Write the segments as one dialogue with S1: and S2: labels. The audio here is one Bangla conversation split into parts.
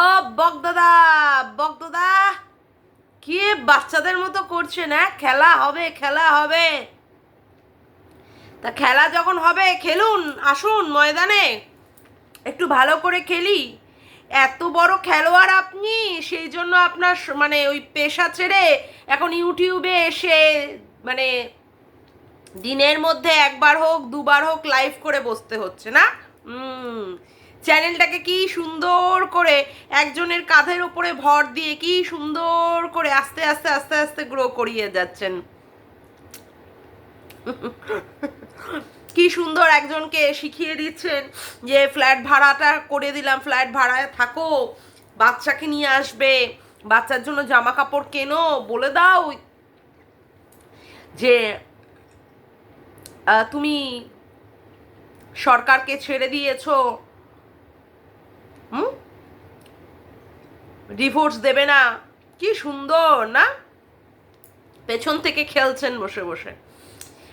S1: ও বকদাদা বকদাদা কি বাচ্চাদের মতো করছে না খেলা হবে খেলা হবে। তা খেলা যখন হবে, খেলুন, আসুন ময়দানে। একটু ভালো করে খেলি। এত বড় খেলোয়াড় আপনি, সেই জন্য আপনার মানে ওই পেশা ছেড়ে এখন ইউটিউবে এসে মানে দিনের মধ্যে একবার হোক, দুবার হোক লাইভ করে বসতে হচ্ছে, না? হুম। চ্যানেলটাকে কি সুন্দর করে একজনের কাঁধের ওপরে ভর দিয়ে কি সুন্দর করে আস্তে আস্তে আস্তে আস্তে গ্রো করিয়ে যাচ্ছেন। কি সুন্দর একজনকে শিখিয়ে দিচ্ছেন যে ফ্ল্যাট ভাড়াটা করে দিলাম, ফ্ল্যাট ভাড়ায় থাকো, বাচ্চাকে নিয়ে আসবে, বাচ্চার জন্য জামা কাপড় কেনো, বলে দাও। যে তুমি সরকারকে ছেড়ে দিয়েছ হুম? ডিভোর্স দেবে না। কি সুন্দর, না? পেছন থেকে খেলছেন বসে বসে।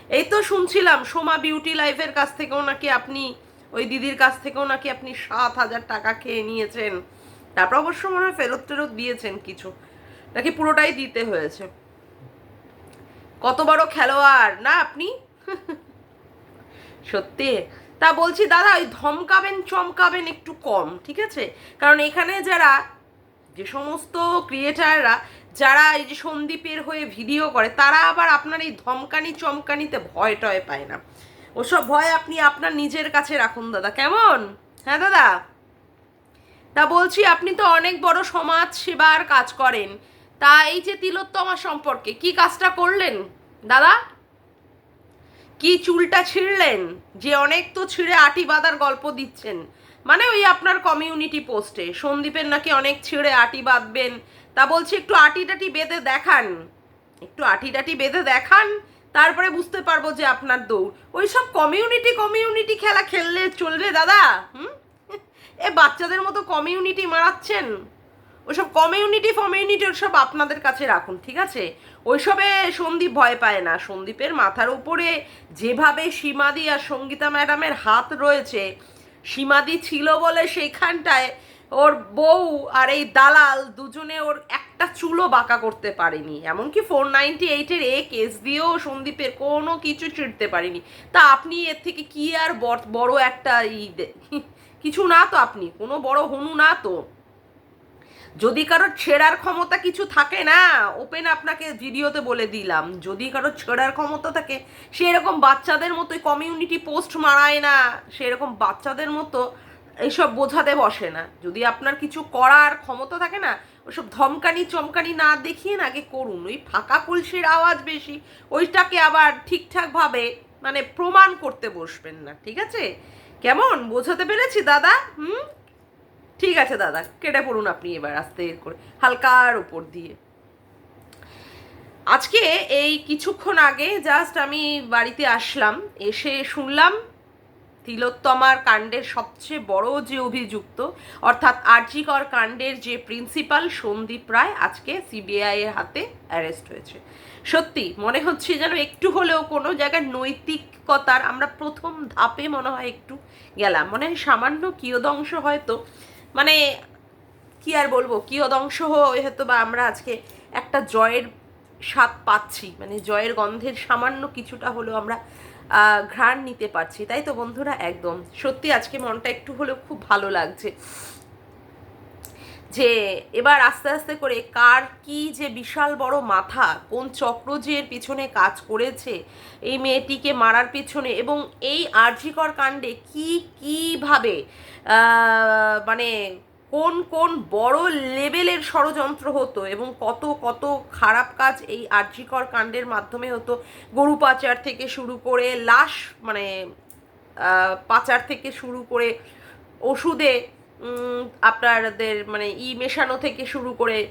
S1: এই তো শুনছিলাম, সোমা বিউটি লাইফের কাছ থেকেও নাকি আপনি, ওই দিদির কাছ থেকেও নাকি আপনি সাত হাজার টাকা খেয়ে নিয়েছেন। তারপর অবশ্য মনে হয় ফেরত টেরত দিয়েছেন কিছু। নাকি পুরোটাই দিতে হয়েছে। কত বড় খেলোয়াড়, না আপনি? সত্যি? তা বলছি, দাদা, ওই ধমকাবেন, চমকাবেন একটু কম, ঠিক আছে? কারণ এখানে যারা যে সমস্ত ক্রিয়েটাররা যারা এই যে সন্দীপের হয়ে ভিডিও করে, তারা আবার আপনার এই ধমকানি, চমকানিতে ভয় টয় পায় না। ওসব ভয় আপনি আপনার নিজের কাছে রাখুন, দাদা। কেমন? হ্যাঁ দাদা? তা বলছি, আপনি তো অনেক বড় সমাজ সেবার কাজ করেন। তা এই যে তিলোত্তমা সম্পর্কে, কি কাজটা করলেন, দাদা? কি চুলটা ছিঁড়লেন? যে অনেক তো ছিঁড়ে আটি বাঁধার গল্প দিচ্ছেন। মানে ওই আপনার কমিউনিটি পোস্টে সন্দীপের নাকি অনেক ছিঁড়ে আটি বাঁধবেন। তা বলছি, একটু আটি টাটি বেঁধে দেখান। একটু আটি টাটি বেঁধে দেখান, তারপরে বুঝতে পারব যে আপনার দৌড়। ওই সব কমিউনিটি কমিউনিটি খেলা খেললে চলবে দাদা, হুম? এ বাচ্চাদের মতো কমিউনিটি মারাচ্ছেন। ওইসব কমিউনিটি ফমিউনিটি ওসব আপনাদের কাছে রাখুন, ঠিক আছে? ওইসবে সন্দীপ ভয় পায় না। সন্দীপের মাথার উপরে যেভাবে সীমাদি আর সঙ্গীতা ম্যাডামের হাত রয়েছে, সীমাদি ছিল বলে সেইখানটায় ওর বউ আর এই দালাল দুজনে ওর একটা চুলো বাঁকা করতে পারেনি। এমনকি ফোর নাইনটি এইটের এ কেস দিয়েও সন্দীপের কোনো কিছু চিড়তে পারেনি। তা আপনি এর থেকে কি আর বড় একটা ই কিছু না তো আপনি, কোনো বড় হনু না তো। যদি কারও ছেঁড়ার ক্ষমতা কিছু থাকে না, ওপেন আপনাকে ভিডিওতে বলে দিলাম, যদি কারও ছেঁড়ার ক্ষমতা থাকে সে এরকম বাচ্চাদের মতোই কমিউনিটি পোস্ট মারায় না, সেরকম বাচ্চাদের মতো এইসব বোঝাতে বসে না। যদি আপনার কিছু করার ক্ষমতা থাকে না, ওসব ধমকানি চমকানি না দেখিয়ে না আগে করুন। ওই ফাঁকা কলসির আওয়াজ বেশি, ওইটাকে আবার ঠিকঠাকভাবে মানে প্রমাণ করতে বসবেন না, ঠিক আছে? কেমন? বোঝাতে পেরেছি দাদা? হুম? ঠিক আছে দাদা, কেটে পড়ুন আপনি এবার আস্তে করে, হালকার উপর দিয়ে। আজকে এই কিছুক্ষণ আগে জাস্ট আমি বাড়িতে আসলাম, এসে শুনলাম তিলোত্তমার কাণ্ডের সবচেয়ে বড় যে অভিযুক্ত, অর্থাৎ আরজিকর কাণ্ডের যে প্রিন্সিপাল সন্দীপ রায় আজকে সিবিআই এর হাতে অ্যারেস্ট হয়েছে। সত্যি, মনে হচ্ছে যেন একটু হলেও কোনো জায়গায় নৈতিকতার আমরা প্রথম ধাপে মনে হয় একটু গেলাম। মনে হয় সামান্য কিয়দংশ হয়তো মানে কি আর বলব? কি কিয়দংশ হয়তো বা আমরা আজকে একটা জয়ের স্বাদ পাচ্ছি। মানে জয়ের গন্ধের সামান্য কিছুটা হলেও আমরা ঘ্রাণ নিতে পারছি। তাই তো বন্ধুরা? একদম। সত্যি আজকে মনটা একটু হলেও খুব ভালো লাগছে। যে এবার আস্তে আস্তে করে কার কি যে বিশাল বড় মাথা, কোন চক্র যে এর পিছনে কাজ করেছে, এই মেয়েটিকে মারার পিছনে এবং এই আর্জিকর কাণ্ডে কি কীভাবে মানে কোন কোন বড় লেভেলের ষড়যন্ত্র হতো এবং কত কত খারাপ কাজ এই আর্জিকর কাণ্ডের মাধ্যমে হতো। গরু পাচার থেকে শুরু করে লাশ মানে পাচার থেকে শুরু করে ওষুধে আপনাদের মানে ই মেশানো থেকে শুরু করে,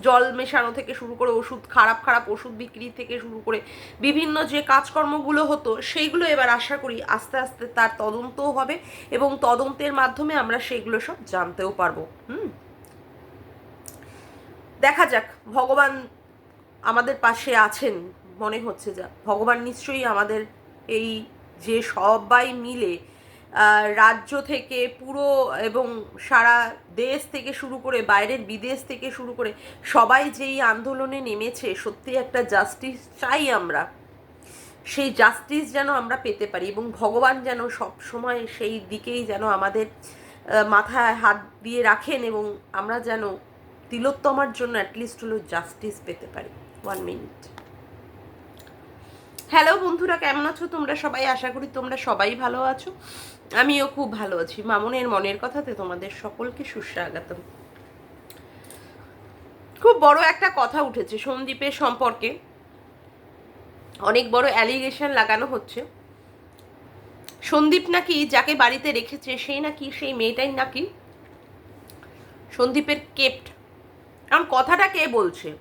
S1: জল মেশানো থেকে শুরু করে, ওষুধ, খারাপ খারাপ ওষুধ বিক্রি থেকে শুরু করে, বিভিন্ন যে কাজকর্মগুলো হতো, সেইগুলো এবার আশা করি আস্তে আস্তে তার তদন্তও হবে এবং তদন্তের মাধ্যমে আমরা সেগুলো সব জানতেও পারব। হুম? দেখা যাক, ভগবান আমাদের পাশে আছেন, মনে হচ্ছে যা। ভগবান নিশ্চয়ই আমাদের এই যে সবাই মিলে রাজ্য থেকে পুরো এবং সারা দেশ থেকে শুরু করে বাইরের বিদেশ থেকে শুরু করে সবাই যেই আন্দোলনে নেমেছে, সত্যি একটা জাস্টিস চাই আমরা। সেই জাস্টিস যেন আমরা পেতে পারি এবং ভগবান যেন সব সময় সেই দিকেই যেন আমাদের মাথায় হাত দিয়ে রাখেন এবং আমরা যেন তিলোত্তমার জন্য অ্যাটলিস্ট হলো জাস্টিস পেতে পারি। ওয়ান মিনিট হ্যালো বন্ধুরা, কেমন আছো তোমরা সবাই? আশা করি তোমরা সবাই ভালো আছো। আমিও খুব ভালো আছি। মামনের মনের কথাতে তোমাদের সকলকে সুস্বাগতম। খুব বড় একটা কথা উঠেছে সন্দীপের সম্পর্কে। অনেক বড় অ্যালিগেশন লাগানো হচ্ছে। সন্দীপ নাকি যাকে বাড়িতে রেখেছে, সেই নাকি, সেই মেয়েটাই নাকি সন্দীপের কেপ্ট কারণ কথাটা কে বলছে?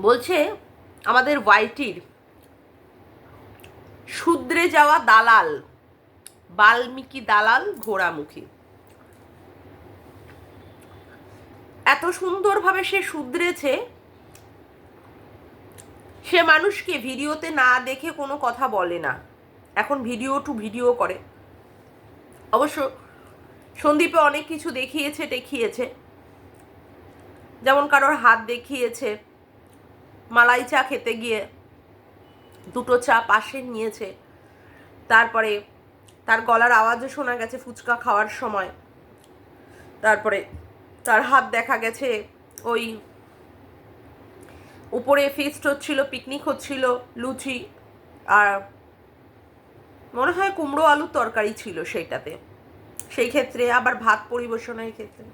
S1: বলছে আমাদের ওয়াইটির শুদ্রে যাওয়া দালাল। বাল্মীকি দালাল ঘোড়ামুখী। এত সুন্দরভাবে সে শুধরেছে, সে মানুষকে ভিডিওতে না দেখে কোনো কথা বলে না। এখন ভিডিও টু ভিডিও করে। অবশ্য সন্দীপে অনেক কিছু দেখিয়েছে দেখিয়েছে যেমন কারোর হাত দেখিয়েছে, মালাই চা খেতে গিয়ে দুটো চা পাশে নিয়েছে। তারপরে তার গলার আওয়াজও শোনা গেছে ফুচকা খাওয়ার সময়। তারপরে তার হাত দেখা গেছে ওই উপরে ফিস্ট হচ্ছিল পিকনিক হচ্ছিল, লুচি আর মনে হয় কুমড়ো আলুর তরকারি ছিল সেইটাতে। সেই ক্ষেত্রে আবার ভাত পরিবেশনের ক্ষেত্রে।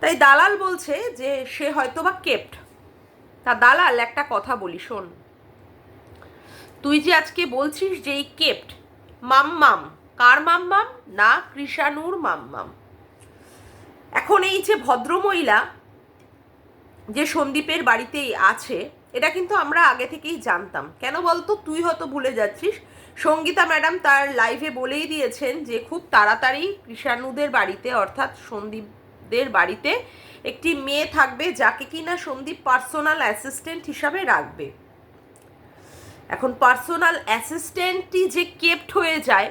S1: তাই দালাল বলছে যে সে হয়তো বা কেপ্ট তা দালাল একটা কথা বলি, শোন। তুই যে আজকে বলছিস যে এই কেপ্ট মাম্মাম, কার মাম্মাম? না, কৃষাণুর মাম্মাম। এখন এই যে ভদ্রমহিলা যে সন্দীপের বাড়িতেই আছে, এটা কিন্তু আমরা আগে থেকেই জানতাম। কেন বলতো? তুই হয়তো ভুলে যাচ্ছিস। সঙ্গীতা ম্যাডাম তার লাইভে বলেই দিয়েছেন যে খুব তাড়াতাড়ি কৃষাণুদের বাড়িতে, অর্থাৎ সন্দীপদের বাড়িতে একটি মেয়ে থাকবে যাকে কিনা সন্দীপ পার্সোনাল অ্যাসিস্ট্যান্ট হিসাবে রাখবে। এখন পার্সোনাল অ্যাসিস্ট্যান্টটি যে কেপ্ট হয়ে যায়,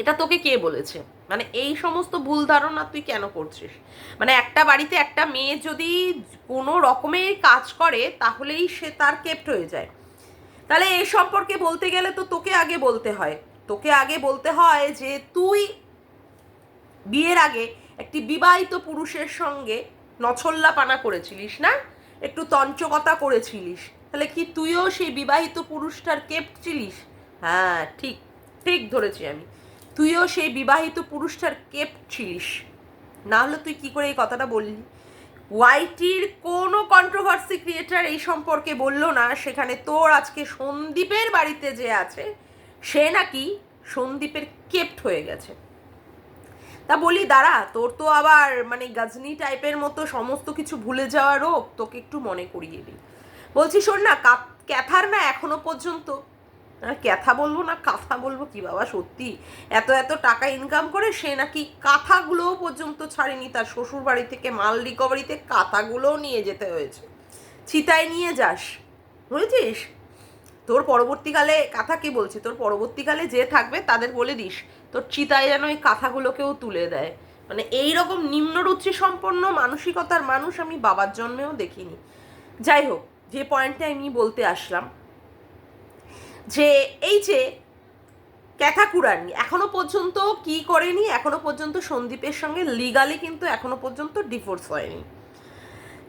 S1: এটা তোকে কে বলেছে? মানে এই সমস্ত ভুল ধারণা তুই কেন করছিস? মানে একটা বাড়িতে একটা মেয়ে যদি কোনো রকমের কাজ করে, তাহলেই সে তার কেপ্ট হয়ে যায়। তাহলে এই সম্পর্কে বলতে গেলে তো তোকে আগে বলতে হয়। তোকে আগে বলতে হয় যে তুই বিয়ের আগে একটি বিবাহিত পুরুষের সঙ্গে নছল্লা পানা করেছিলিস না? একটু তঞ্চকতা করেছিলিস। তাহলে কি তুইও সেই বিবাহিত পুরুষটার কেপ্ট ছিলিস? হ্যাঁ ঠিক ঠিক ধরেছি আমি। তুইও সেই বিবাহিত পুরুষটার কেপ্ট ছিলিস। না হলে তুই কি করে এই কথাটা বললি? ওয়াইটির কোনো কন্ট্রোভার্সি ক্রিয়েটার এই সম্পর্কে বলল না। সেখানে তোর আজকে সন্দীপের বাড়িতে যে আছে, সে নাকি সন্দীপের কেপ্ট হয়ে গেছে। তা বলি, দাঁড়া, তোর তো আবার মানে গাজনি টাইপের মতো সমস্ত কিছু ভুলে যাওয়া রোগ, তোকে একটু মনে করিয়ে দিই। বলছি, শোন না ক্যাথার না এখনও পর্যন্ত। ক্যাথা বলব না, কাঁথা বলব কি বাবা, সত্যি। এত এত টাকা ইনকাম করে সে নাকি কাঁথাগুলোও পর্যন্ত ছাড়েনি, তার শ্বশুর বাড়ি থেকে, মাল রিকভারিতে কাঁথাগুলোও নিয়ে যেতে হয়েছে। চিতায় নিয়ে যাস, বুঝেছিস? তোর পরবর্তীকালে, কাঁথা কি বলছি? তোর পরবর্তীকালে যে থাকবে, তাদের বলে দিস, তোর চিতায় যেন ওই কাঁথাগুলোকেও তুলে দেয়। মানে এই রকম নিম্নরুচি সম্পন্ন মানসিকতার মানুষ আমি বাবার জন্মেও দেখিনি। যাই হোক যে পয়েন্টে আমি বলতে আসলাম, যে এই যে ক্যাথাকুরানি এখনও পর্যন্ত কি করেনি? এখনও পর্যন্ত সন্দীপের সঙ্গে লিগালি কিন্তু এখনও পর্যন্ত ডিভোর্স হয়নি।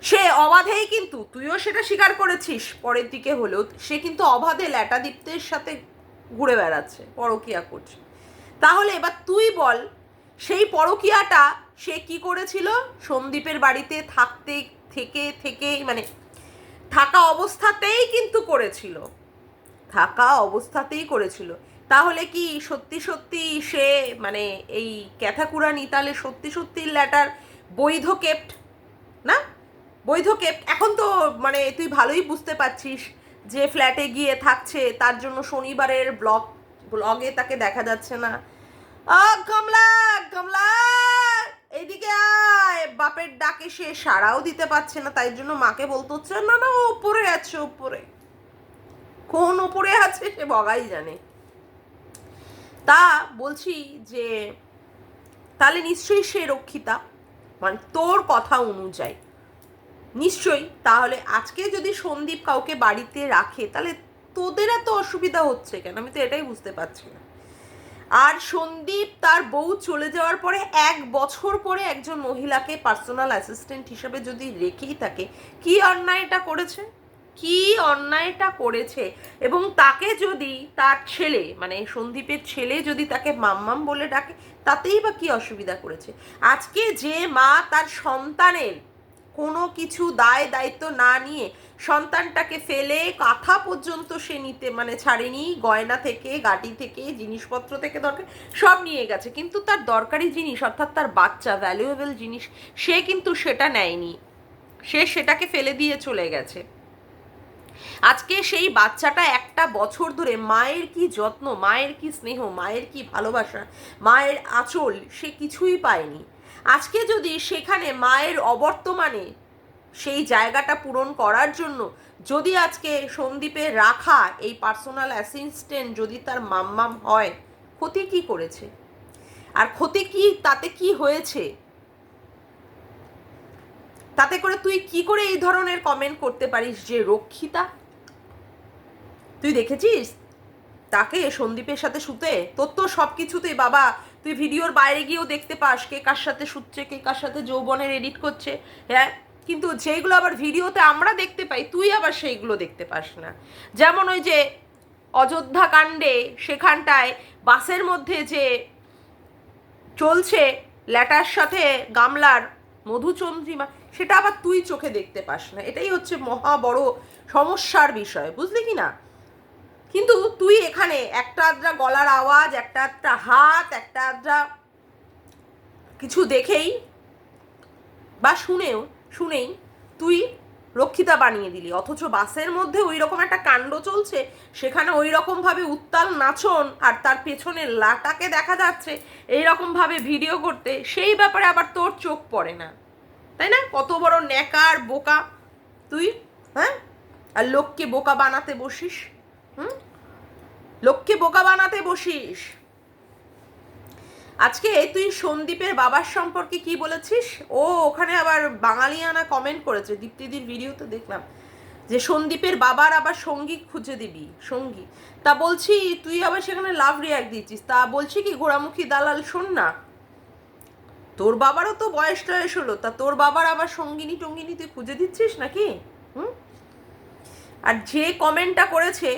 S1: সে অবাধেই কিন্তু, তুইও সেটা স্বীকার করেছিস, পরের দিকে হলেও সে কিন্তু অবাধে ল্যাটাদীপ্তের সাথে ঘুরে বেড়াচ্ছে, পরকিয়া করছে। তাহলে এবার তুই বল, সেই পরকিয়াটা সে কি করেছিল? সন্দীপের বাড়িতে থাকতে, থেকে থেকে মানে থাকা অবস্থাতেই কিন্তু করেছিল। থাকা অবস্থাতেই করেছিল। তাহলে কি সত্যি সত্যি সে মানে এই ক্যাথাকুরা নিতালে সত্যি সত্যি ল্যাটার বৈধ কেপ্ট না? বৈধ কেপ্ট এখন তো মানে তুই ভালোই বুঝতে পারছিস যে ফ্ল্যাটে গিয়ে থাকছে, তার জন্য শনিবারের ব্লগ, ব্লগে তাকে দেখা যাচ্ছে না। আ কমলা কমলা! এইদিকে আয়, বাপের ডাকে সে সাড়াও দিতে পারছে না, তাই জন্য মাকে বলতে হচ্ছে, না না, ও উপরে আছে উপরে কোন ওপরে আছে সে বগাই জানে। তা বলছি যে, তাহলে নিশ্চয়ই সে রক্ষিতা মানে তোর কথা অনুযায়ী। নিশ্চয়ই, তাহলে আজকে যদি সন্দীপ কাউকে বাড়িতে রাখে, তাহলে তোদের এত অসুবিধা হচ্ছে কেন? আমি তো এটাই বুঝতে পারছি না। আর সন্দীপ তার বউ চলে যাওয়ার পরে এক বছর পরে একজন মহিলাকে পার্সোনাল অ্যাসিস্ট্যান্ট হিসেবে যদি রেখেই থাকে, কি অন্যায়টা করেছে? কি অন্যায়টা করেছে? এবং তাকে যদি তার ছেলে মানে সন্দীপের ছেলে যদি তাকে মাম্মাম বলে ডাকে, তাতেই বা কি অসুবিধা করেছে? আজকে যে মা তার সন্তানের কোনো কিছু দায় দায়িত্ব না নিয়ে সন্তানটাকে ফেলে কাঁথা পর্যন্ত সে নিতে মানে ছাড়েনি, গয়না থেকে গাড়ি থেকে, জিনিসপত্র থেকে দরকার, সব নিয়ে গেছে। কিন্তু তার দরকারি জিনিস, অর্থাৎ তার বাচ্চা ভ্যালুয়েবল জিনিস, সে কিন্তু সেটা নেয়নি। সে সেটাকে ফেলে দিয়ে চলে গেছে। আজকে সেই বাচ্চাটা একটা বছর ধরে মায়ের কি যত্ন, মায়ের কি স্নেহ, মায়ের কি ভালোবাসা, মায়ের আঁচল, সে কিছুই পায়নি। আজকে যদি সেখানে মায়ের অবর্তমানে সেই জায়গাটা পূরণ করার জন্য যদি আজকে সন্দীপে রাখা এই পার্সোনাল অ্যাসিস্ট্যান্ট যদি তার মাম্মাম হয়, ক্ষতি কি করেছে? আর ক্ষতি কি, তাতে কি হয়েছে? তাতে করে তুই কি করে এই ধরনের কমেন্ট করতে পারিস যে রক্ষিতা? তুই দেখেছিস? তাকে সন্দীপের সাথে শুতে তোর তো সব কিছুতেই বাবা তুই ভিডিওর বাইরে গিয়েও দেখতে পাস কে কার সাথে শুচ্ছে, কে কার সাথে যৌবনের এডিট করছে হ্যাঁ? কিন্তু যেগুলো আবার ভিডিওতে আমরা দেখতে পাই, তুই আবার সেইগুলো দেখতে পাস না। যেমন ওই যে অযোধ্যা কাণ্ডে সেখানটায় বাসের মধ্যে যে চলছে ল্যাটার সাথে গামলার মধুচন্দ্রিমা সেটা আবার তুই চোখে দেখতে পাস না। এটাই হচ্ছে মহা বড় সমস্যার বিষয়, বুঝলি কি না? কিন্তু তুই এখানে একটা আদ্রা গলার আওয়াজ, একটা আদ্রা হাত, একটা আদ্রা কিছু দেখেই বা শুনেও, শুনেই তুই রক্ষিতা বানিয়ে দিলি। অথচ বাসের মধ্যে ওই রকম একটা কাণ্ড চলছে, সেখানে ওই রকমভাবে উত্তাল নাচন আর তার পেছনের লাটাকে দেখা যাচ্ছে এই রকমভাবে ভিডিও করতে, সেই ব্যাপারে আবার তোর চোখ পড়ে না। তাই না? কত বড় ন্যাকার, বোকা। তুই হ্যাঁ? আর লোককে বোকা বানাতে বসিস। হুম? লোককে বোকা বানাতে বসিস। আজকে তুই সন্দীপের বাবার সম্পর্কে কি বলেছিস? ও ওখানে আবার বাঙালিয়ানা কমেন্ট করেছে, দীপ্তিদির ভিডিও তো দেখলাম, যে সন্দীপের বাবার আবার সঙ্গী খুঁজে দিবি, সঙ্গী। তা বলছি, তুই আবার সেখানে লাভ রিয়াক্ট দিচ্ছিস, তা বলছি কি ঘোড়ামুখী দালাল শোন না। তোর বাবারও তো বয়স টয়স হলো, তা তোর বাবার আবার সঙ্গিনী টঙ্গিনী তুই খুঁজে দিচ্ছিস নাকি? হুম? আর যে কমেন্টটা করেছে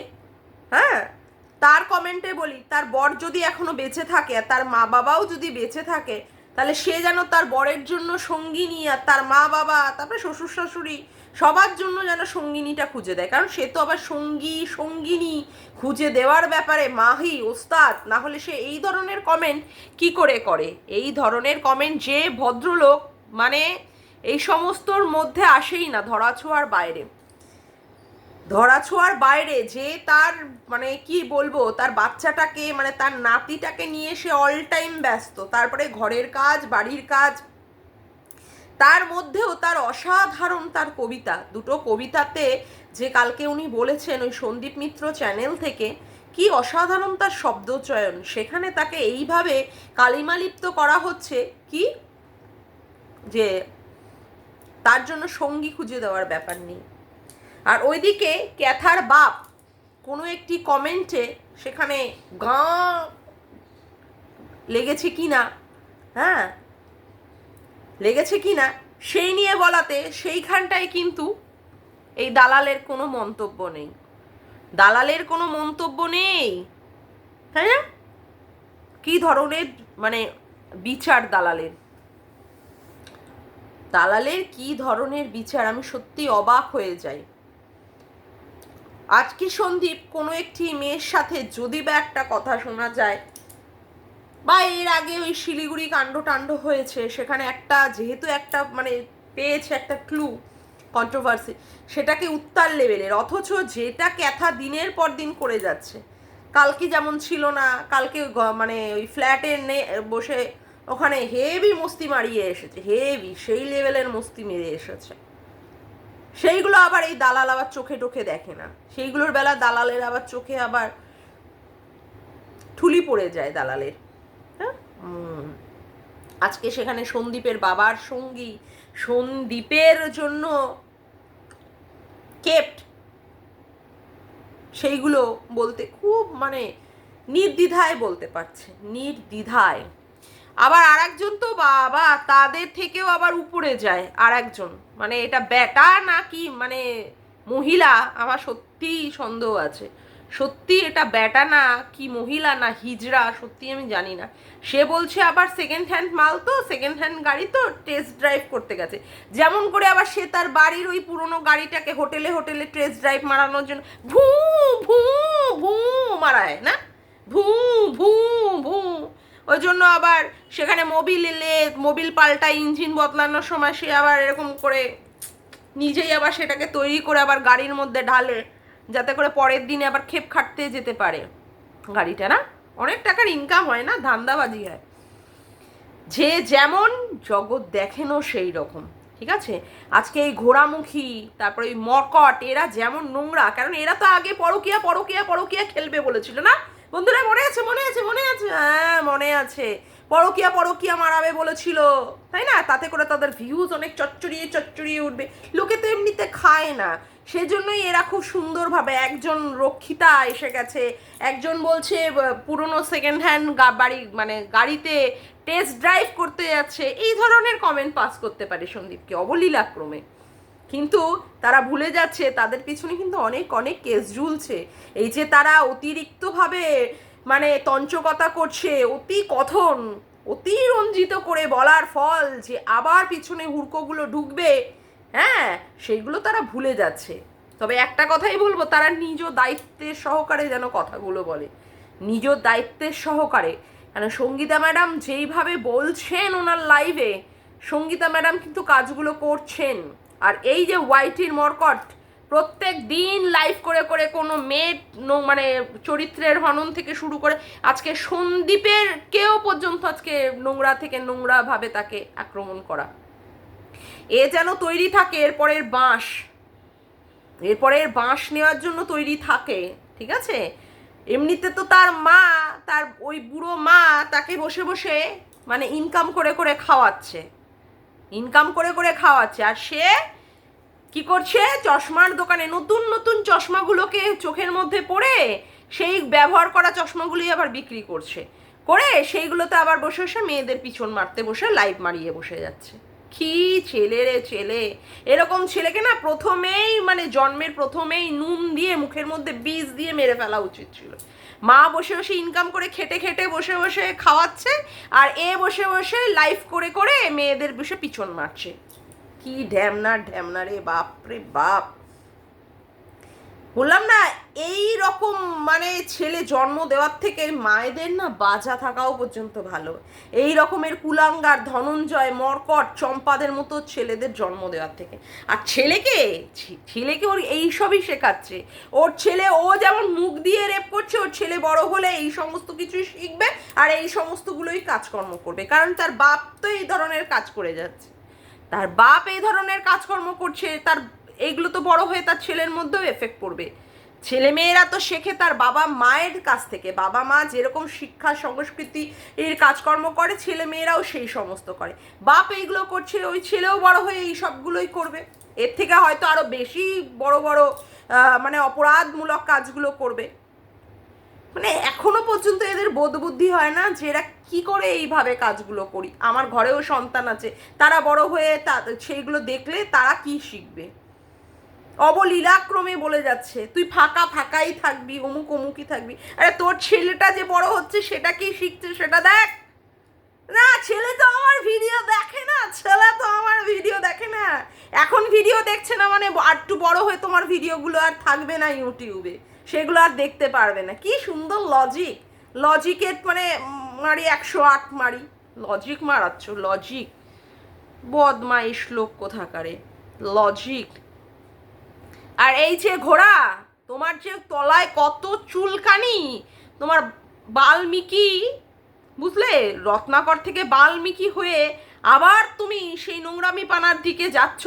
S1: হ্যাঁ তার কমেন্টে বলি, তার বর যদি এখনও বেঁচে থাকে আর তার মা বাবাও যদি বেঁচে থাকে, তাহলে সে যেন তার বরের জন্য সঙ্গিনী আর তার মা বাবা, তারপরে শ্বশুর শাশুড়ি, সবার জন্য যেন সঙ্গিনীটা খুঁজে দেয়। কারণ সে তো আবার সঙ্গী, সঙ্গিনী খুঁজে দেওয়ার ব্যাপারে মাহি, ওস্তাদ, না হলে সে এই ধরনের কমেন্ট কি করে করে? এই ধরনের কমেন্ট যে ভদ্রলোক মানে এই সমস্তর মধ্যে আসেই না ধরাছোঁয়ার বাইরে। ধরাছোঁয়ার বাইরে যে তার মানে কি বলব, তার বাচ্চাটাকে মানে তার নাতিটাকে নিয়ে সে অল টাইম ব্যস্ত। তারপরে ঘরের কাজ, বাড়ির কাজ, তার মধ্যেও তার অসাধারণ তার কবিতা। দুটো কবিতাতে যে কালকে উনি বলেছেন ওই সন্দীপ মিত্র চ্যানেল থেকে, কি অসাধারণ তার শব্দচয়ন। সেখানে তাকে এইভাবে কালিমালিপ্ত করা হচ্ছে কি? যে তার জন্য সঙ্গী খুঁজে দেওয়ার ব্যাপার নেই। আর ওইদিকে ক্যাথার বাপ কোনো একটি কমেন্টে সেখানে গাঁ লেগেছে কি না হ্যাঁ? লেগেছে কি না, সেই নিয়ে বলাতে সেইখানটায় কিন্তু এই দালালের কোনো মন্তব্য নেই। দালালের কোনো মন্তব্য নেই। না কি ধরনের মানে বিচার দালালের? দালালের কি ধরনের বিচার? আমি সত্যি অবাক হয়ে যাই। আজকে সন্দীপ কোনো একটি মেয়ের সাথে যদি বা একটা কথা শোনা যায়? বা এর আগে ওই শিলিগুড়ি কাণ্ড টাণ্ড হয়েছে, সেখানে একটা যেহেতু একটা মানে পেয়েছে একটা ক্লু কন্ট্রোভার্সি সেটাকে উত্তাল লেভেলের অথচ যেটা ক্যাথা দিনের পর দিন করে যাচ্ছে। কালকে যেমন ছিল না, কালকে মানে ওই ফ্ল্যাটে নে, বসে ওখানে হেভি মস্তি মারিয়ে এসেছে হেভি সেই লেভেলের মস্তি মেরে এসেছে। সেইগুলো আবার এই দালাল আবার চোখে টোখে দেখে না। সেইগুলোর বেলা দালালের আবার চোখে আবার ঠুলি পড়ে যায় দালালের। হ্যাঁ? আজকে সেখানে সন্দীপের বাবার সঙ্গী, সন্দীপের জন্য কেপ্ট সেইগুলো বলতে খুব মানে নির্দ্বিধায় বলতে পারছে, নির্দ্বিধায়। আবার আরেকজন তো বাবা, তাদের থেকেও আবার উপরে যায় আর একজন মানে এটা বেটা নাকি মানে মহিলা, আমার সত্যিই সন্দেহ আছে। সত্যি এটা বেটা না কি মহিলা না হিজড়া, সত্যি আমি জানি না। সে বলছে আবার সেকেন্ড হ্যান্ড মাল তো সেকেন্ড হ্যান্ড গাড়ি তো টেস্ট ড্রাইভ করতে গেছে। যেমন করে আবার সে তার বাড়ির ওই পুরনো গাড়িটাকে হোটেলে হোটেলে টেস্ট ড্রাইভ মারানোর জন্য ভু ভু ভু মারায়, না? ভু ভু ভু। ওই জন্য আবার সেখানে মোবিল এলে মোবিল পাল্টা ইঞ্জিন বদলানোর সময় সে আবার এরকম করে নিজেই আবার সেটাকে তৈরি করে আবার গাড়ির মধ্যে ঢালে, যাতে করে পরের দিনে আবার খেপ খাটতে যেতে পারে গাড়িটা, না? অনেক টাকার ইনকাম হয় না? ধান্দাবাজি হয়। যে যেমন জগৎ দেখেনও সেই রকম, ঠিক আছে? আজকে এই ঘোড়ামুখী, তারপরে ওই মকট এরা যেমন নোংরা, কারণ এরা তো আগে পরকিয়া পরকিয়া পরকিয়া খেলবে বলেছিল, না? বন্ধুরা, মনে আছে? হ্যাঁ মনে আছে। পরকিয়া পরকিয়া মারাবে বলেছিল। তাই না? তাতে করে তাদের ভিউজ অনেক চচ্চড়িয়ে চচ্চড়িয়ে উঠবে। লোকে তো এমনিতে খায় না। সেজন্যই এরা খুব সুন্দরভাবে একজন রক্ষিতা এসে গেছে। একজন বলছে পুরনো সেকেন্ড হ্যান্ড বাড়ি মানে গাড়িতে টেস্ট ড্রাইভ করতে যাচ্ছে। এই ধরনের কমেন্ট পাস করতে পারে সন্দীপকে অবলীলাক্রমে কিন্তু তারা ভুলে যাচ্ছে, তাদের পিছনে কিন্তু অনেক অনেক কেস ঝুলছে। এই যে তারা অতিরিক্তভাবে মানে তঞ্চকতা করছে, অতি কথন, অতি রঞ্জিত করে বলার ফল যে আবার পিছনে হুড়কোগুলো ঢুকবে হ্যাঁ সেইগুলো তারা ভুলে যাচ্ছে। তবে একটা কথাই বলব, তারা নিজ দায়িত্বের সহকারে যেন কথাগুলো বলে। নিজ দায়িত্বের সহকারে। কারণ সঙ্গীতা ম্যাডাম যেইভাবে বলছেন ওনার লাইভে, সঙ্গীতা ম্যাডাম কিন্তু কাজগুলো করছেন। আর এই যে ওয়াইটির মরকট প্রত্যেক দিন লাইভ করে করে কোনো মেয়ে, নো- মানে চরিত্রের হনন থেকে শুরু করে আজকে সন্দীপের কেউ পর্যন্ত আজকে নোংরা থেকে নোংরা ভাবে তাকে আক্রমণ করা। এ যেন তৈরি থাকে, এরপরের বাঁশ। এরপরের বাঁশ নেওয়ার জন্য তৈরি থাকে, ঠিক আছে? এমনিতে তো তার মা, তার ওই বুড়ো মা তাকে বসে বসে মানে ইনকাম করে করে খাওয়াচ্ছে। ইনকাম করে করে খাওয়াচ্ছে। আর সে কি করছে? চশমার দোকানে নতুন নতুন চশমাগুলোকে চোখের মধ্যে পড়ে সেই ব্যবহার করা চশমাগুলি আবার বিক্রি করছে। করে সেইগুলোতে আবার বসে বসে মেয়েদের পিছন মারতে বসে লাইভ মারিয়ে বসে যাচ্ছে। কি ছেলে রে ছেলে। এরকম ছেলেকে না প্রথমেই মানে জন্মের প্রথমেই নুন দিয়ে মুখের মধ্যে বীজ দিয়ে মেরে ফেলা উচিত ছিল। মা বসে বসে ইনকাম করে খেটে খেটে বসে বসে খাওয়াচ্ছে আর এ বসে বসে লাইফ করে করে মেয়েদের বসে পিছন মারছে। কি ঢ্যামনা ঢ্যামনা রে বাপ রে বাপ। বললাম না, এই রকম মানে ছেলে জন্ম দেওয়ার থেকে মায়েদের না বাজা থাকাও পর্যন্ত ভালো। এই রকমের কুলাঙ্গার, ধনঞ্জয়, মরকট, চম্পাদের মতো ছেলেদের জন্ম দেওয়ার থেকে। আর ছেলেকে ছেলেকে ওর এইসবই শেখাচ্ছে। ওর ছেলে, ও যেমন মুখ দিয়ে রেপ করছে, ওর ছেলে বড় হলে এই সমস্ত কিছুই শিখবে আর এই সমস্তগুলোই কাজকর্ম করবে। কারণ তার বাপ তো এই ধরনের কাজ করে যাচ্ছে। তার বাপ এই ধরনের কাজকর্ম করছে, তার এইগুলো তো বড় হয়ে তার ছেলের মধ্যেও এফেক্ট পড়বে। ছেলে মেয়েরা তো শেখে তার বাবা মায়ের কাছ থেকে, বাবা মা যেরকম শিক্ষা, সংস্কৃতি এর কাজকর্ম করে, ছেলে মেয়েরাও সেই সমস্ত করে। বাপ এইগুলো করছে, ওই ছেলেও বড় হয়ে এই সবগুলোই করবে। এর থেকে হয়তো আরও বেশি বড় বড় মানে অপরাধমূলক কাজগুলো করবে। মানে এখনও পর্যন্ত এদের বোধ বুদ্ধি হয় না যে এরা কি করে এইভাবে কাজগুলো করি। আমার ঘরেও সন্তান আছে, তারা বড় হয়ে তা, সেইগুলো দেখলে তারা কি শিখবে? অবলীলাক্রমে বলে যাচ্ছে, তুই ফাঁকা ফাঁকাই থাকবি, অমুক অমুকই থাকবি। আরে তোর ছেলেটা যে বড় হচ্ছে সেটা কি শিখছে সেটা দেখ। না, ছেলে তো আমার ভিডিও দেখে না, ছেলে তো আমার ভিডিও দেখে না। এখন ভিডিও দেখছে না মানে আর একটু বড় হয়ে তোমার ভিডিওগুলো আর থাকবে না ইউটিউবে সেগুলো আর দেখতে পারবে না। কি সুন্দর লজিক লজিকের মানে মারি একশো আট মারি। লজিক মারাচ্ছ লজিক বদমাইশ লোক কোথাকারে। লজিক আর এই যে ঘোড়া, তোমার যে তলায় কত চুলকানি, তোমার বাল্মীকি, বুঝলে? রত্নাকর থেকে বাল্মীকি হয়ে আবার তুমি সেই নোংরামি পানার দিকে যাচ্ছ।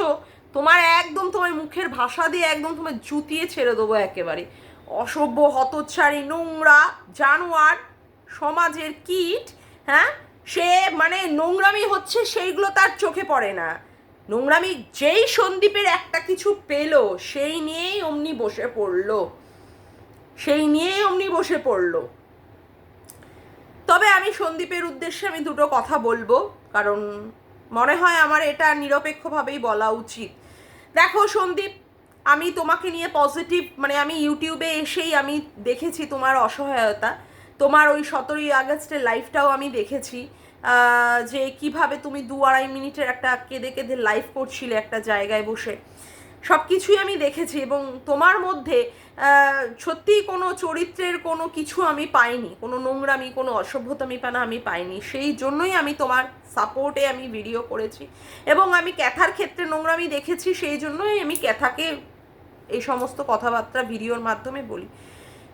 S1: তোমার একদম তোমার মুখের ভাষা দিয়ে একদম তোমার জুতিয়ে ছেড়ে দেবো একেবারে। অসভ্য, হতচ্ছাড়ি, নোংরা জানোয়ার সমাজের কীট হ্যাঁ? সে মানে নোংরামি হচ্ছে সেইগুলো তার চোখে পড়ে না। নোংরামি যেই সন্দীপের একটা কিছু পেল, সেই নিয়েই অমনি বসে পড়ল। সেই নিয়েই অমনি বসে পড়ল। তবে আমি সন্দীপের উদ্দেশ্যে আমি দুটো কথা বলব, কারণ মনে হয় আমার এটা নিরপেক্ষভাবেই বলা উচিত। দেখো সন্দীপ আমি তোমাকে নিয়ে পজিটিভ মানে আমি ইউটিউবে এসেই আমি দেখেছি তোমার অসহায়তা। তোমার ওই সতেরোই আগস্টের লাইফটাও আমি দেখেছি। যে কীভাবে তুমি দু আড়াই মিনিটের একটা কেঁদে কেঁদে লাইভ করছিলে একটা জায়গায় বসে। সব কিছুই আমি দেখেছি এবং তোমার মধ্যে সত্যিই কোনো চরিত্রের কোনো কিছু আমি পাইনি। কোনো নোংরামি, কোনো অসভ্যতামি পানা আমি পাইনি। সেই জন্যই আমি তোমার সাপোর্টে আমি ভিডিও করেছি। এবং আমি ক্যাথার ক্ষেত্রে নোংরামি দেখেছি, সেই জন্যই আমি ক্যাথাকে এই সমস্ত কথাবার্তা ভিডিওর মাধ্যমে বলি।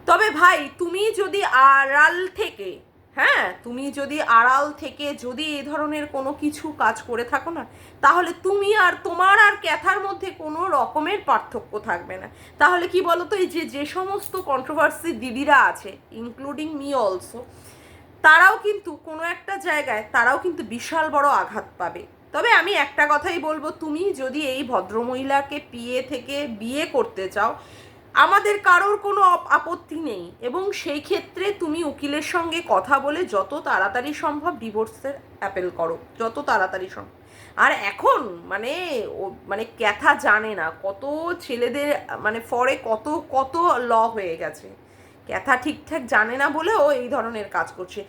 S1: তবে ভাই, তুমি যদি আড়াল থেকে হ্যাঁ তুমি যদি আড়াল থেকে যদি এই ধরনের কোনো কিছু কাজ করে থাকো না, তাহলে তুমি আর তোমার আর ক্যাথার মধ্যে কোনো রকমের পার্থক্য থাকবে না। তাহলে কি বলো তো এই যে যে সমস্ত কন্ট্রোভার্সি দিদিরা আছে ইনক্লুডিং মি অলসো তারাও কিন্তু কোনো একটা জায়গায়, তারাও কিন্তু বিশাল বড় আঘাত পাবে। তবে আমি একটা কথাই বলব, তুমি যদি এই ভদ্রমহিলাকে পিয়ে থেকে বিয়ে করতে চাও, আমাদের কারোর কোনো আপত্তি নেই এবং সেই ক্ষেত্রে তুমি উকিলের সঙ্গে কথা বলে যত তাড়াতাড়ি সম্ভব ডিভোর্সের অ্যাপেল করো, যত তাড়াতাড়ি সম্ভব আর এখন মানে ও মানে ক্যাথা জানে না, কত ছেলেদের মানে ফরে কত কত ল হয়ে গেছে। ক্যাথা ঠিকঠাক জানে না বলে ও এই ধরনের কাজ করছে।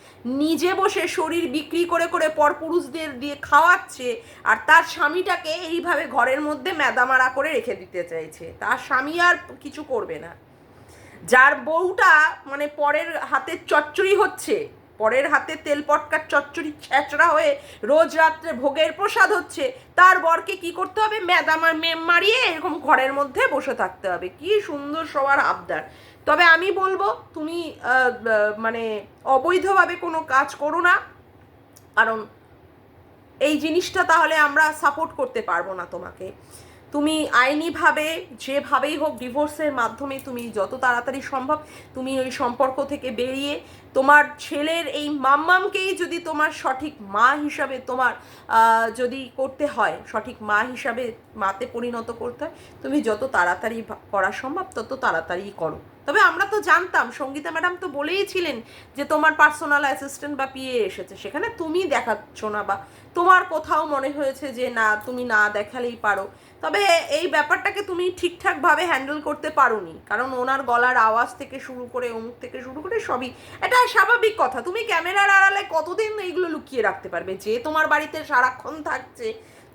S1: নিজে বসে শরীর বিক্রি করে করে পরপুরুষদের দিয়ে খাওয়াচ্ছে আর তার স্বামীটাকে এইভাবে ঘরের মধ্যে ম্যাদামারা করে রেখে দিতে চাইছে। তার স্বামী আর কিছু করবে না। যার বউটা মানে পরের হাতে চচ্চড়ি হচ্ছে, পরের হাতে তেল পটকার চচ্চড়ি ছেঁচড়া হয়ে রোজ রাত্রে ভোগের প্রসাদ হচ্ছে, তার বরকে কি করতে হবে? ম্যাদামার মেম মারিয়ে এরকম ঘরের মধ্যে বসে থাকতে হবে। কি সুন্দর সবার আবদার। তবে আমি বলব, তুমি মানে অবৈধভাবে কোনো কাজ করো না। কারণ এই জিনিসটা তাহলে আমরা সাপোর্ট করতে পারব না তোমাকে। তুমি আইনিভাবে, যেভাবেই হোক ডিভোর্সের মাধ্যমে তুমি যত তাড়াতাড়ি সম্ভব তুমি ওই সম্পর্ক থেকে বেরিয়ে তোমার ছেলের এই মাম্মামকেই যদি তোমার সঠিক মা হিসাবে তোমার যদি করতে হয়, সঠিক মা হিসাবে মাতে পরিণত করতে হয়, তুমি যত তাড়াতাড়ি করা সম্ভব তত তাড়াতাড়ি করো। তবে আমরা তো জানতাম, সঙ্গীতা ম্যাডাম তো বলেই ছিলেন যে তোমার পার্সোনাল অ্যাসিস্ট্যান্ট বা পিএ এসেছে। সেখানে তুমি দেখাচ্ছ না বা তোমার কোথাও মনে হয়েছে যে না, তুমি না দেখালেই পারো। তবে এই ব্যাপারটাকে তুমি ঠিকঠাকভাবে হ্যান্ডেল করতে পারোনি। কারণ ওনার গলার আওয়াজ থেকে শুরু করে, অমুক থেকে শুরু করে সবই। এটা স্বাভাবিক কথা। তুমি ক্যামেরার আড়ালে কতদিন এইগুলো লুকিয়ে রাখতে পারবে? যে তোমার বাড়িতে সারাক্ষণ থাকছে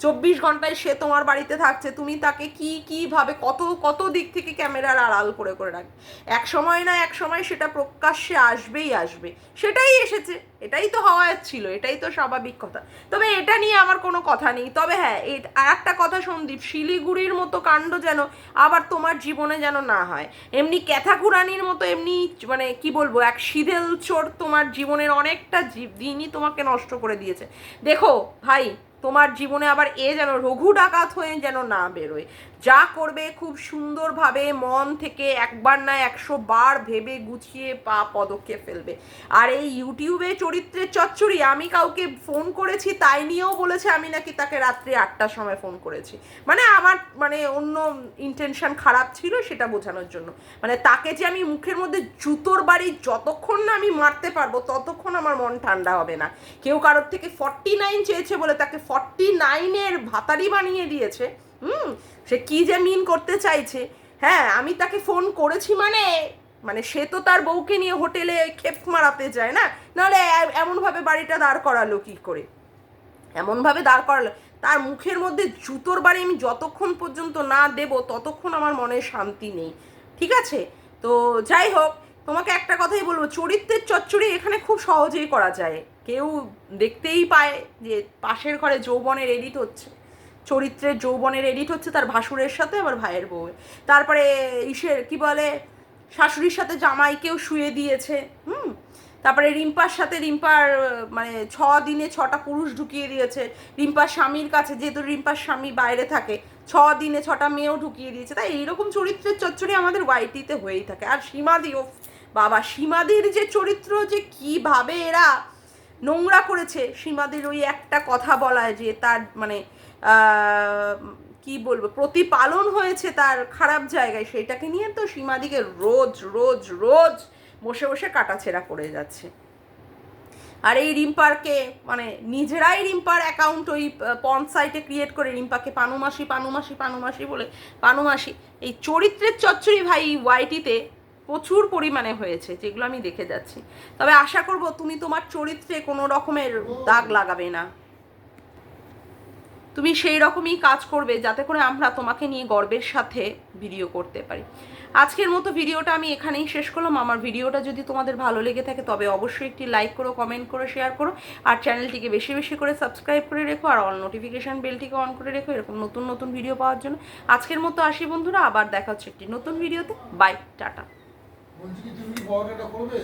S1: চব্বিশ ঘন্টায় সে তোমার বাড়িতে থাকছে, তুমি তাকে কি কীভাবে কত কত দিক থেকে ক্যামেরার আড়াল করে করে রাখবে? এক সময় না এক সময় সেটা প্রকাশ্যে আসবেই আসবে। সেটাই এসেছে, এটাই তো হওয়ার ছিল, এটাই তো স্বাভাবিক কথা। তবে এটা নিয়ে আমার কোনো কথা নেই। তবে হ্যাঁ আর একটা কথা সন্দীপ শিলিগুড়ির মতো কাণ্ড যেন আবার তোমার জীবনে যেন না হয়। এমনি ক্যাথাকুরানির মতো এমনি মানে কি বলব, এক সিদেল চোর তোমার জীবনের অনেকটা দিনই তোমাকে নষ্ট করে দিয়েছে। দেখো, ভাই তোমার জীবনে আবার এ যেন রঘু ডাকাত হয়ে যেন না বেরোয়। যা করবে খুব সুন্দরভাবে মন থেকে একবার না একশো বার ভেবে গুছিয়ে পা পদক্ষেপ ফেলবে। আর এই ইউটিউবে চরিত্রের চচ্চড়ি, আমি কাউকে ফোন করেছি, তাই নিয়েও বলেছে, আমি নাকি তাকে রাত্রি আটটার সময় ফোন করেছি। মানে আমার মানে অন্য ইন্টেনশন খারাপ ছিল সেটা বোঝানোর জন্য। মানে তাকে যে আমি মুখের মধ্যে জুতোর বাড়ি যতক্ষণ না আমি মারতে পারব, ততক্ষণ আমার মন ঠান্ডা হবে না। কেউ কারোর থেকে ফর্টি নাইন চেয়েছে বলে তাকে ফর্টি নাইনের ভাতারি বানিয়ে দিয়েছে। হুম? সে কি যে মিন করতে চাইছে? হ্যাঁ আমি তাকে ফোন করেছি মানে মানে সে তো তার বউকে নিয়ে হোটেলে খেপ মারাতে যায় না? নাহলে এমনভাবে বাড়িটা দাঁড় করালো কি করে? এমনভাবে দাঁড় করালো। তার মুখের মধ্যে জুতোর বাড়ি আমি যতক্ষণ পর্যন্ত না দেব, ততক্ষণ আমার মনে শান্তি নেই। ঠিক আছে? তো যাই হোক তোমাকে একটা কথাই বলব, চরিত্রের চচ্চড়ি এখানে খুব সহজেই করা যায়। কেউ দেখতেই পায় যে পাশের ঘরে যৌবনের এডিট হচ্ছে। চরিত্রের যৌবনের এডিট হচ্ছে তার ভাসুরের সাথে, আবার ভাইয়ের বউ তারপরে ইসের, কি বলে, শাশুড়ির সাথে জামাইকেও শুয়ে দিয়েছে, হুম? তারপরে রিম্পার সাথে, রিম্পার মানে ছ দিনে ছটা পুরুষ ঢুকিয়ে দিয়েছে। রিম্পার স্বামীর কাছে, যেহেতু রিম্পার স্বামী বাইরে থাকে, ছ দিনে ছটা মেয়েও ঢুকিয়ে দিয়েছে। তাই এইরকম চরিত্রের চচ্চড়ি আমাদের ওয়াইটিতে হয়েই থাকে। আর সীমাদিও বাবা সীমাদির যে চরিত্র, যে কীভাবে এরা নোংরা করেছে, সীমাদির ওই একটা কথা বলায় যে তার মানে কি বলব, প্রতিপালন হয়েছে তার খারাপ জায়গায়, সেটাকে নিয়ে তো সীমাদিকে রোজ রোজ রোজ বসে বসে কাটাছেড়া করে যাচ্ছে। আর এই রিম্পারকে মানে নিজেরাই রিম্পার অ্যাকাউন্ট ওই পন সাইটে ক্রিয়েট করে, রিম্পাকে পানুমাসি পানুমাসি পানুমাসি বলে, পানুমাসি, এই চরিত্রের চচ্চড়ি ভাই ওয়াইটিতে প্রচুর পরিমাণে হয়েছে, যেগুলো আমি দেখে যাচ্ছি। তবে আশা করব তুমি তোমার চরিত্রে কোনো রকমের দাগ লাগাবে না। তুমি সেই রকমই কাজ করবে যাতে করে আমরা তোমাকে নিয়ে গর্বের সাথে ভিডিও করতে পারি। আজকের মতো ভিডিওটা আমি এখানেই শেষ করলাম। আমার ভিডিওটা যদি তোমাদের ভালো লেগে থাকে, তবে অবশ্যই একটি লাইক করো কমেন্ট করো শেয়ার করো, আর চ্যানেলটিকে বেশি বেশি করে সাবস্ক্রাইব করে রেখো, আর অল নোটিফিকেশান বেলটিকে অন করে রেখো এরকম নতুন নতুন ভিডিও পাওয়ার জন্য। আজকের মতো আসি বন্ধুরা, আবার দেখা হচ্ছে একটি নতুন ভিডিওতে বাই টাটা।
S2: বলছি কি তুমি কি পরোটাটা করবে?